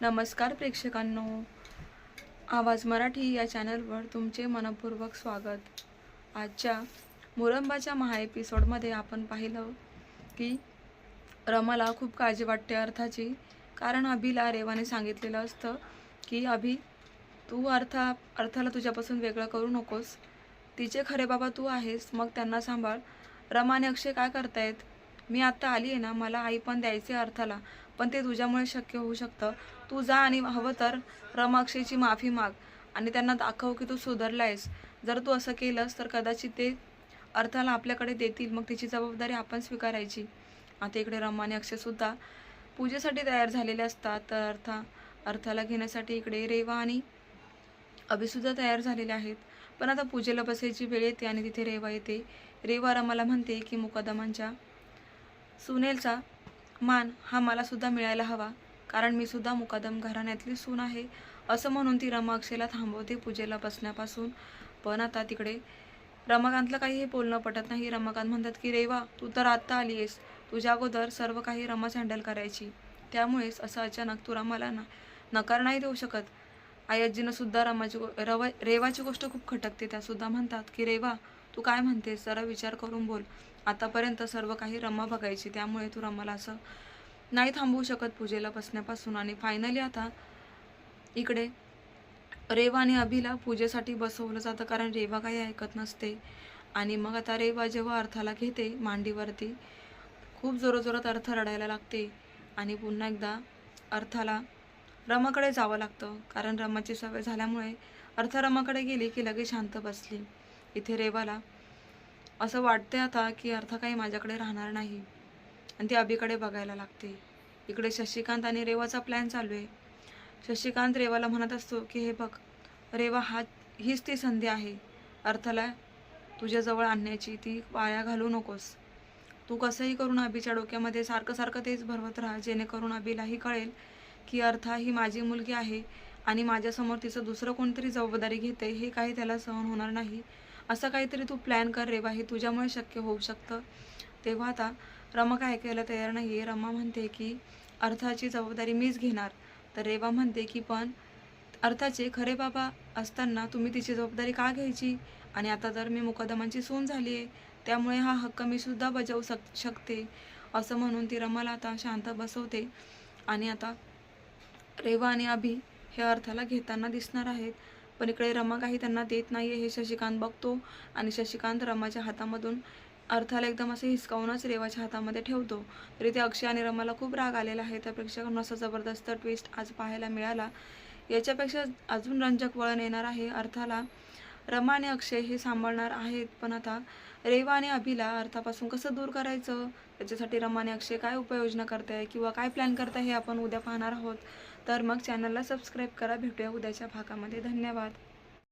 नमस्कार प्रेक्षकांनो. आवाज मराठी या चॅनलवर तुमचे मनपूर्वक स्वागत. आजच्या मुरंबाच्या महा एपिसोडमध्ये आपण पाहिलं की रमाला खूप काळजी वाटते अर्थाची. कारण अभिला रेवाने सांगितलेलं असतं की अभि तू अर्था अर्थाला तुझ्यापासून वेगळं करू नकोस. तिचे खरे बाबा तू आहेस. मग त्यांना सांभाळ. रमाने अक्षय काय करतायत? मी आत्ता आली आहे ना. मला आई पण द्यायची आहे अर्थाला. पण ते तुझ्यामुळे शक्य होऊ शकतं. तू जा आणि हवं तर रमाक्षेची माफी माग आणि त्यांना दाखव की तू आहेस जर तू असं केलंस तर कदाचित ते अर्थाला आपल्याकडे देतील. मग तिची जबाबदारी आपण स्वीकारायची. आता इकडे रमा आणि अक्षयसुद्धा पूजेसाठी तयार झालेले असतात. तर अर्था अर्थाला घेण्यासाठी इकडे रेवा आणि अभिसुद्धा तयार झालेले आहेत. पण आता पूजेला बसायची वेळ येते आणि तिथे रेवा येते. रेवा रमाला म्हणते की मुकदमांच्या सुनेलचा मान हा मला सुद्धा मिळायला हवा कारण मी सुद्धा मुकादम घराण्यातली सून आहे असं म्हणून ती रमाक्षेला थांबवते पूजेला बसण्यापासून. पण आता तिकडे रमाकांतला काही हे बोलणं पटत नाही. रमाकांत म्हणतात की रेवा तू तर आत्ता आली आहेस तुझ्या अगोदर सर्व काही रमाच हँडल करायची. त्यामुळेच असं अचानक तू रमाला ना नकार नाही देऊ शकत. आई आजीनं सुद्धा रमाची गो- रवा रेवाची गोष्ट खूप खटकते. त्या सुद्धा म्हणतात की रेवा तू काय म्हणतेस? जरा विचार करून बोल. आतापर्यंत सर्व काही रमा बघायची त्यामुळे तू रमाला असं नाही थांबवू शकत पूजेला बसण्यापासून. आणि फायनली आता इकडे रेवा आणि अभिला पूजेसाठी बसवलं जातं कारण रेवा काही ऐकत नसते. आणि मग आता रेवा जेव्हा अर्थाला घेते मांडीवरती खूप जोराजोरात अर्थ रडायला लागते. आणि पुन्हा एकदा अर्थाला रमाकडे जावं लागतं कारण रमाची सवय झाल्यामुळे अर्थ रमाकडे गेली की लगेच शांत बसली. इथे रेवाला. असं वाटते आता की अर्थ काही माझ्याकडे राहणार नाही. आणि ती अभिकडे बघायला लागते. इकडे शशिकांत आणि रेवाचा प्लॅन चालू आहे. शशिकांत रेवाला म्हणत असतो की हे बघ रेवा हा हीच ती संधी आहे. अर्थाला तुझ्याजवळ आणण्याची ती वाया घालू नकोस. तू कसंही करून अभिच्या डोक्यामध्ये सारखं सारखं तेच भरवत राहा जेणेकरून अभिलाही कळेल की अर्था ही माझी मुलगी आहे आणि माझ्यासमोर तिचं दुसरं कोणतरी जबाबदारी घेते हे काही त्याला सहन होणार नाही. असं काहीतरी तू प्लॅन कर रेवा हे तुझ्यामुळे शक्य होऊ शकतं. तेव्हा आता रमा काय ऐकायला तयार नाही आहे रमा म्हणते की अर्थाची जबाबदारी मीच घेणार. तर रेवा म्हणते की पण अर्थाचे खरे बाबा असताना तुम्ही तिची जबाबदारी का घ्यायची? आणि आता तर मी मुकदमांची सून झाली आहे त्यामुळे हा हक्क मी सुद्धा बजावू शक शकते. असं म्हणून ती रमाला आता शांत बसवते. आणि आता रेवा आणि अभि हे अर्थाला घेताना दिसणार आहेत. पण इकडे रमा काही त्यांना देत नाही हे शशिकांत बघतो आणि शशिकांत रमाच्या हातामधून अर्थाला एकदम असं हिसकावूनच रेवाच्या हातामध्ये ठेवतो. तरी ते अक्षय आणि रमाला खूप राग आलेला आहे. त्या प्रेक्षकांना असा जबरदस्त ट्विस्ट आज पाहायला मिळाला. याच्यापेक्षा अजून रंजक वळण येणार आहे अर्थाला. रमा आणि अक्षय हे सांभाळणार आहेत. पण आता रेवा आणि अभिला अर्थापासून कसं दूर करायचं? त्याच्यासाठी रमा आणि अक्षय काय उपाययोजना करताय किंवा काय प्लॅन करताय हे आपण उद्या पाहणार आहोत. तर मग चॅनलला सबस्क्राईब करा. भेटूया उद्याच्या भागामध्ये. धन्यवाद.